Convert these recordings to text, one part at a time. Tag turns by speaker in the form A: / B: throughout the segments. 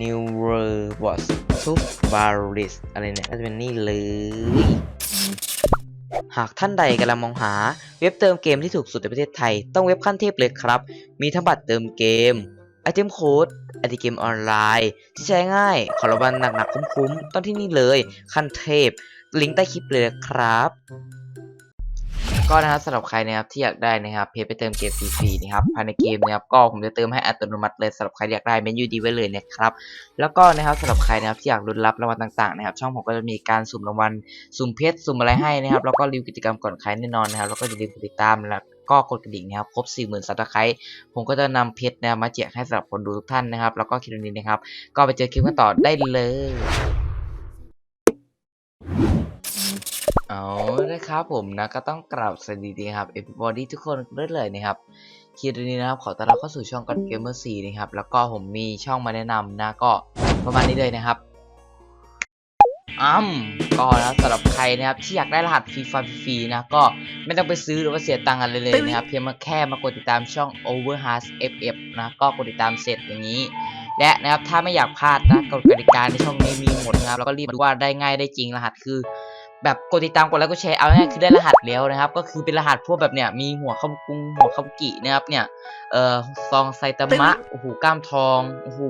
A: New World Wars Sub Baris อะไรเนี่ยก็จะเป็นนี่เลย หากท่านใดกำลังมองหาเว็บเติมเกมที่ถูกสุดในประเทศไทย ต้องเว็บขั้นเทพเลยครับ มีทั้งบัตรเติมเกมไอเทมโค้ดไอติเกมออนไลน์ ที่ใช้ง่าย ขอรางวัลหนักๆคุ้มๆต้องที่นี่เลย ขั้นเทพ ลิงก์ใต้คลิปเลยครับ ก็นะครับสำหรับใครนะครับที่อยากได้นะครับเพจไปเติมเกมฟรีๆนะครับภายในเกมนะครับก็ผมจะเติมให้อัตโนมัติเลยสำหรับใครอยากได้เมนยูดีไว้เลยนะครับแล้วก็นะครับสำหรับใครนะครับที่อยากลุ้นรับรางวัลต่างๆนะครับช่องผมก็จะมีการสุ่มรางวัลสุ่มเพชรสุ่มอะไรให้นะครับแล้วก็รีวิวกิจกรรมก่อนใครแน่นอนนะครับแล้วก็อย่าลืมกดติดตามแล้วก็กดกระดิ่งนะครับครบ 40,000ซับสไครต์ผมก็จะนำเพชรนะครับมาแจกให้สำหรับคนดูทุกท่านนะครับ แล้วก็คลิปนี้นะครับ ก็ไปเจอคลิปกันต่อได้เลย เอาละครับผมนะก็ต้องกราบสวัสดีนะครับ everybody ทุกคนด้วยเลยนะครับคลิปนี้นะครับขอต้อนรับเข้าสู่ช่อง God Gamer 4นะครับแล้วก็ผมมีช่องมาแนะนำนะก็ประมาณนี้เลยนะครับอ้ำก็นะสำหรับใครนะครับที่อยากได้รหัสฟรีไฟฟรีๆนะก็ไม่ต้องไปซื้อหรือว่าเสียตังค์อะไรเลยนะครับเพียงมาแค่มากดติดตามช่อง Overhast FF นะก็กดติดตามเสร็จอย่างนี้ และนะครับถ้าไม่อยากพลาดนะกฎกติกาในช่องนี้มีหมดนะครับแล้วก็รีบมาดูว่าได้ง่ายได้จริงรหัสคือ แบบกดติดตามกดไลค์กดแชร์เอาง่ายๆคือได้รหัสแล้วนะครับ ก็คือเป็นรหัสพวกแบบเนี้ยมีหัวคำกุงหัวคำกินะครับเนี่ยเอ่อซองไซตามะโอ้โหกล้ามทองโอ้โห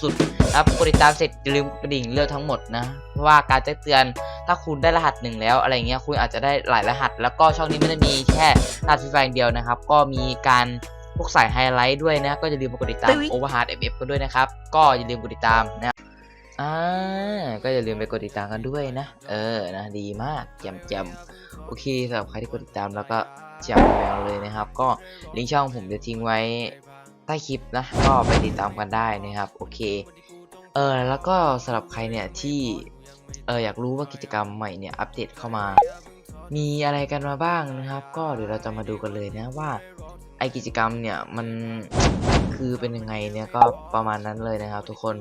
A: สุดๆนะครับกดติดตามเสร็จอย่าลืมกระดิ่งเลือกทั้งหมดนะเพราะว่าการแจ้งเตือนถ้าคุณได้รหัสหนึ่งแล้วอะไรเงี้ยคุณอาจจะได้หลายรหัส แล้วก็ช่องนี้ไม่ได้มีแค่รหัสฟรีไฟอย่างเดียวนะครับ ก็มีการพวกสายไฮไลท์ด้วยนะ ก็อย่าลืมมากดติดตาม Overhard FF กันด้วยนะครับ ก็อย่าลืมกดติดตามนะ อ่าก็อย่าลืมไปกดติดตามกันด้วยนะ เออนะดีมากแจำแจำโอเคสำหรับใครที่กดติดตามแล้วก็แจำแววเลยนะครับ ก็ลิงก์ช่องผมจะทิ้งไว้ใต้คลิปนะ ก็ไปติดตามกันได้นะครับ โอเค เออแล้วก็สำหรับใครเนี่ยที่เอออยากรู้ว่ากิจกรรมใหม่เนี่ยอัปเดตเข้ามา มีอะไรกันมาบ้างนะครับ ก็เดี๋ยวเราจะมาดูกันเลยนะว่าไอกิจกรรมเนี่ยมันคือเป็นยังไงเนี่ยก็ประมาณนั้นเลยนะครับทุกคน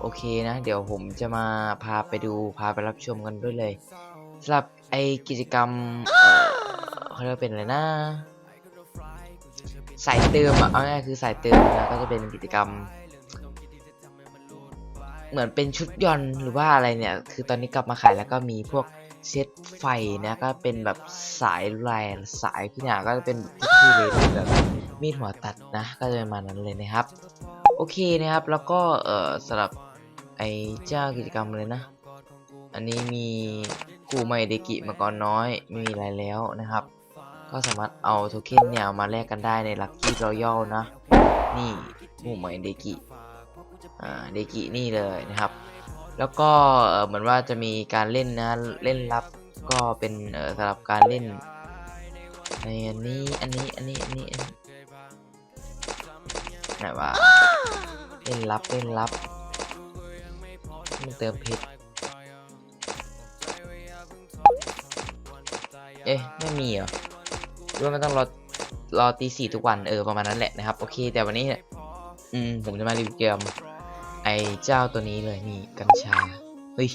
A: โอเคนะ เดี๋ยวผมจะมาพาไปดูพาไปรับชมกันด้วยเลยสำหรับไอกิจกรรมเขาเรียกเป็นอะไรนะสายเติมอะเอาง่ายคือสายเติมนะก็จะเป็นกิจกรรม เหมือนเป็นชุดยนต์หรือว่าอะไรเนี่ย คือตอนนี้กลับมาขายแล้วก็มีพวกเซตไฟนะก็เป็นแบบสายแรงสายพี่หนาก็จะเป็นที่เลยนแบบมีดหัวตัดนะ ก็จะประมาณนั้นเลยนะครับ โอเคนะครับแล้วก็เอ่อสำหรับไอ้เจ้ากิจกรรมเลยนะ อันนี้มีกูใหม่เดกิมาก่อนน้อยไม่มีอะไรแล้วนะครับ ก็สามารถเอาโทเค็นเนี่ยมาแลกกันได้ในลัคกี้รอยัลนะ นี่กูใหม่เดกิอ่าเดกินี่เลยนะครับ แล้วก็เหมือนว่าจะมีการเล่นนะเล่นรับก็เป็นสำหรับการเล่นในอันนี้อันนี้อันนี้อันนี้ไหนวะ เล่นลับเล่นลับมันเติมเพชรเอ๊ะไม่มีเหรอหรือว่ามันต้องรอรอตีสี่ทุกวันเออประมาณนั้นแหละนะครับ โอเค แต่วันนี้เนี่ยอืมผมจะมารีวิวเกมไอเจ้าตัวนี้เลยนี่กัญชา เฮ้ย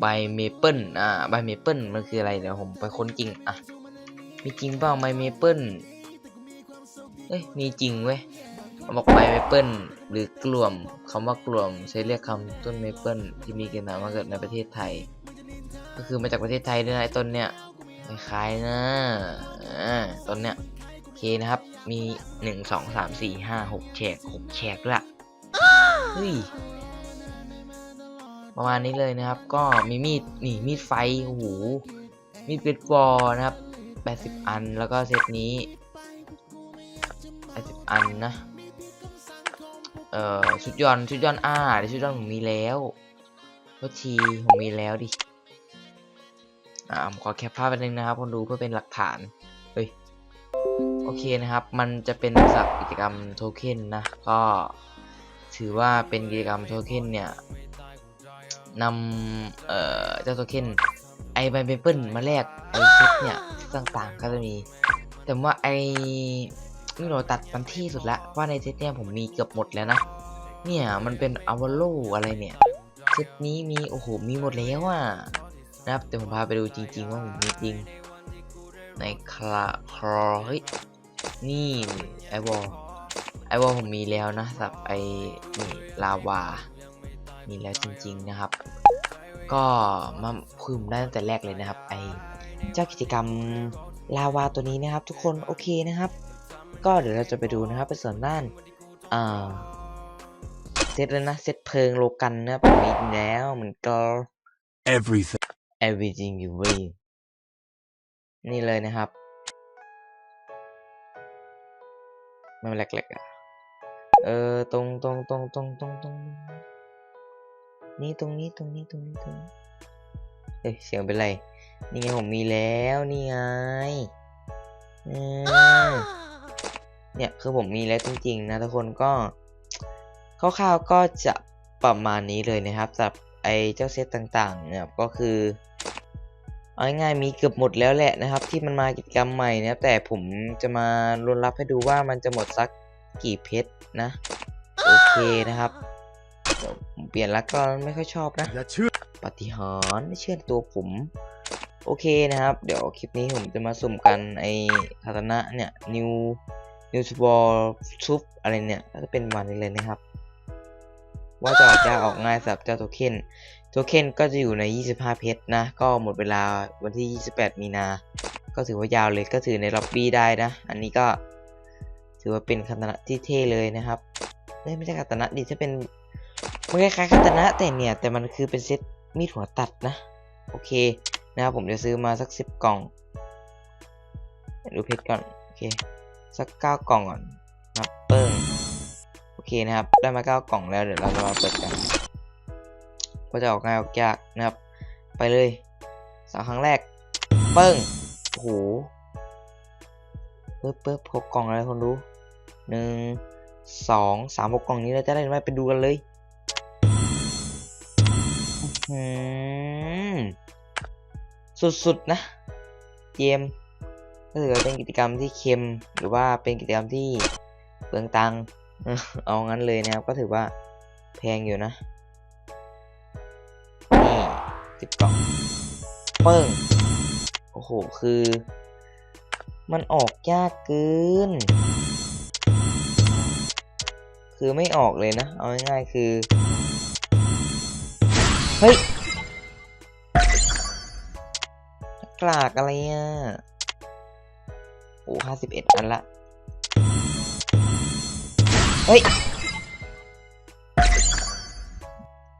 A: ใบเมเปิลอ่าใบเมเปิลมันคืออะไรเดี๋ยวผมไปค้นจริงอะมีจริงเปล่าใบเมเปิลเอ้ยมีจริงเว้ย เขาบอกใบเมเปิลหรือกลุ่มคำว่ากลุ่มใช้เรียกคำต้นเมเปิลที่มีกลิ่นหอมมาเกิดในประเทศไทย ก็คือมาจากประเทศไทยด้วยนะต้นเนี้ยคล้ายๆนะต้นเนี้ยโอเคนะครับ มีหนึ่งสองสามสี่ห้าหกแฉกหกแฉกด้วยอะเฮ้ยประมาณนี้เลยนะครับ ก็มีมีดนี่มีดไฟโอ้โหมีดเบสบอลนะครับแปดสิบอันแล้วก็เซตนี้80อันนะ เอ่อชุดยอนชุดยอนอ่าเดี๋ยวชุดยอนผมมีแล้วโทษทีผมมีแล้วดิอ่าผมขอแคปภาพไปนึงนะครับคนดูเพื่อเป็นหลักฐานเฮ้ยโอเคนะครับ มันจะเป็นสับกิจกรรมโทเค็นนะ ก็ถือว่าเป็นกิจกรรมโทเค็นเนี่ยนำเอ่อเจ้าโทเค็นไอใบเมเปิลมาแลกไอเซตเนี่ยต่างๆก็จะมี แต่ว่าไอ นี่เราตัดมันที่สุดละว่าในเซตเนี่ยผมมีเกือบหมดแล้วนะ เนี่ยมันเป็นอวโลอะไรเนี่ยเซตนี้มีโอ้โหมีหมดแล้วอะนะครับแต่ผมพาไปดูจริง ๆ ว่าผมมีจริง ในคลาคลอเฮ้ยนี่ไอวอลไอวอลผมมีแล้วนะสับไอนี่ลาวา มีแล้วจริง ๆนะครับ ก็มาพึมได้ตั้งแต่แรกเลยนะครับ ไอเจ้ากิจกรรมลาวาตัวนี้นะครับ ทุกคนโอเคนะครับ ก็เดี๋ยวเราจะไปดูนะครับไปส่วนด้านอ่าเซตแล้วนะเซตเพลิงโลกันนะครับมีแล้วเหมือนก็
B: everything.
A: everything you will นี่เลยนะครับ มันแหลกๆอะเออตรงตรงตรงตรงตรงตรงนี่ตรงนี้ตรงนี้ตรงนี้ตรงนี้เอ้ยเสียงเป็นไร นี่ไงผมมีแล้ว นี่ไงเออ เนี่ยคือผมมีแล้วจริง ๆ นะทุกคนก็คร่าวๆก็จะประมาณนี้เลยนะครับสำหรับไอ้เจ้าเซตต่างๆเนี่ยก็คือเอาง่ายๆมีเกือบหมดแล้วแหละนะครับ ที่มันมากิจกรรมใหม่นะครับแต่ผมจะมารุนรับให้ดูว่ามันจะหมดสักกี่เพชรนะ โอเคนะครับเดี๋ยวผมเปลี่ยนลักก็ไม่ค่อยชอบนะ
B: อย่าเชื่อ
A: ปาฏิหาริย์ไม่เชื่อตัวผม โอเคนะครับ เดี๋ยวคลิปนี้ผมจะมาสุ่มกันไอคาตานะเนี่ย new new s b a l l ซุปอะไรเนี่ยก็จะเป็นประมาณนี้เลยนะครับ ว่าจะออกยากออกง่ายสำหรับเจ้าโทเค็นโทเค็นก็จะอยู่ใน 25 เพชรนะ ก็หมดเวลาวันที่ 28 มีนา ก็ถือว่ายาวเลยก็ถือในล็อบบี้ได้นะ อันนี้ก็ถือว่าเป็นคาตนะที่เท่เลยนะครับไม่ใช่คาตนะดิถ้าเป็นมันคล้ายๆคาตนะแต่เนี่ยแต่มันคือเป็นเซตมีดหัวตัดนะ โอเคนะครับผมจะซื้อมาสัก 10 กล่องดูเพชรก่อน โอเค สัก9กล่องก่อนนับเปิ้งโอเคนะครับ ได้มา9กล่องแล้วเดี๋ยวเราจะมาเปิดกันก็จะออกง่ายออกยากนะครับ ไปเลยสองครั้งแรก เปิ้งโอ้โหเปิ๊บเปิ๊บหกกล่องอะไรคนดูหนึ่งสองสามหกกล่องนี้เราจะได้ไหมไปดูกันเลยสุดๆนะ เกม ก็ถือว่าเป็นกิจกรรมที่เค็มหรือว่าเป็นกิจกรรมที่เปลืองตังค์เอางั้นเลยนะครับ ก็ถือว่าแพงอยู่นะนี่สิบกล่องเปิ้งโอ้โหคือ มันออกยากเกิน คือไม่ออกเลยนะ เอาง่ายๆคือ เฮ้ยกลากอะไรอะ โอ้ห้าสิบเอ็ดอันละ เฮ้ย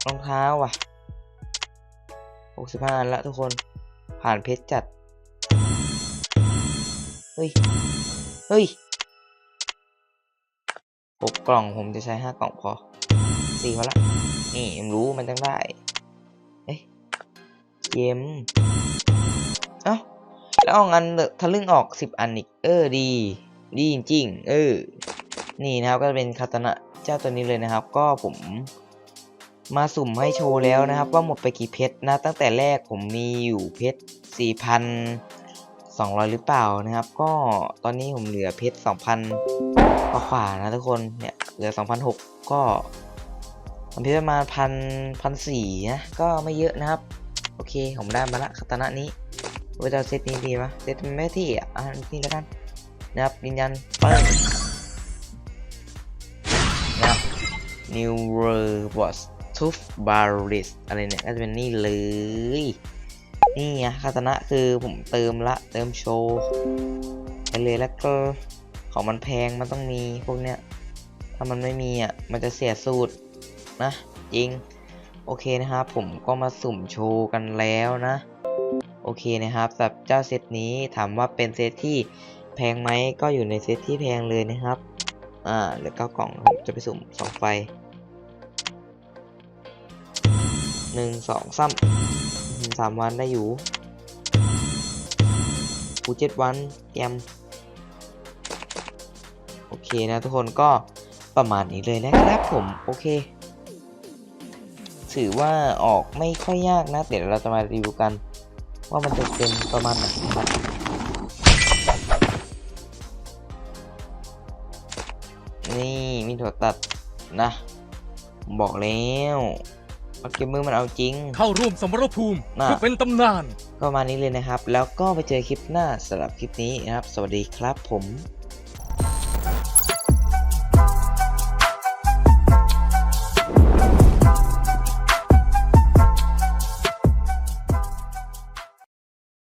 A: รองเท้าว่ะหกสิบห้าอันละทุกคน ผ่านเพชรจัด เฮ้ย เฮ้ยหกกล่องผมจะใช้ห้ากล่องพอสี่พอละ นี่ผมรู้มันต้องได้ เอ้ยเกม แล้วเอางันทะลึ่งออกสิบอันอีก เออดี ดีจริงๆเออ นี่นะครับก็เป็นคาตานะเจ้าตัวนี้เลยนะครับ ก็ผมมาสุ่มให้โชว์แล้วนะครับ ว่าหมดไปกี่เพชรนะ ตั้งแต่แรกผมมีอยู่เพชรสี่พันสองร้อยหรือเปล่านะครับ ก็ตอนนี้ผมเหลือเพชรสองพันกว่าๆนะทุกคนเนี่ยเหลือสองพันหกก็ผมเพชรประมาณพันพันสี่นะก็ไม่เยอะนะครับ โอเคผมได้มาละคาตานะนี้ ว่าจะเซตนี้ดีปะเซตมันไม่ที่อะอะนี่แล้วกันนะครับยืนยันเปิ้งนะครับ New Robot Tooth Baris อะไรเนี่ยก็จะเป็นนี่เลย นี่ไงคาตนะคือผมเติมละเติมโชว์ไปเลยแล้วก็ของมันแพงมันต้องมีพวกเนี้ยถ้ามันไม่มีอะมันจะเสียสูตรนะ จริง โอเคนะครับผมก็มาสุ่มโชว์กันแล้วนะ โอเคนะครับสำหรับเจ้าเซตนี้ถามว่าเป็นเซตที่แพงไหมก็อยู่ในเซตที่แพงเลยนะครับอ่าเหลือเก้ากล่องผมจะไปสุ่มสองไฟหนึ่งสองสามสามวันได้อยู่กูเจ็ดวันเตรียมโอเคนะทุกคนก็ประมาณนี้เลยนะครับผมโอเค ถือว่าออกไม่ค่อยยากนะ เดี๋ยวเราจะมารีวิวกัน ว่ามันจะเป็นประมาณไหนนะครับนี่มีถั่วตัดนะผมบอกแล้วว่าเกมมือมันเอาจริง
B: เข้าร่วมสมรภูมิ
A: น่ะ
B: เพื่อเป็นตำนาน
A: ก็ประมาณนี้เลยนะครับ แล้วก็ไปเจอคลิปหน้าสำหรับคลิปนี้นะครับ สวัสดีครับผม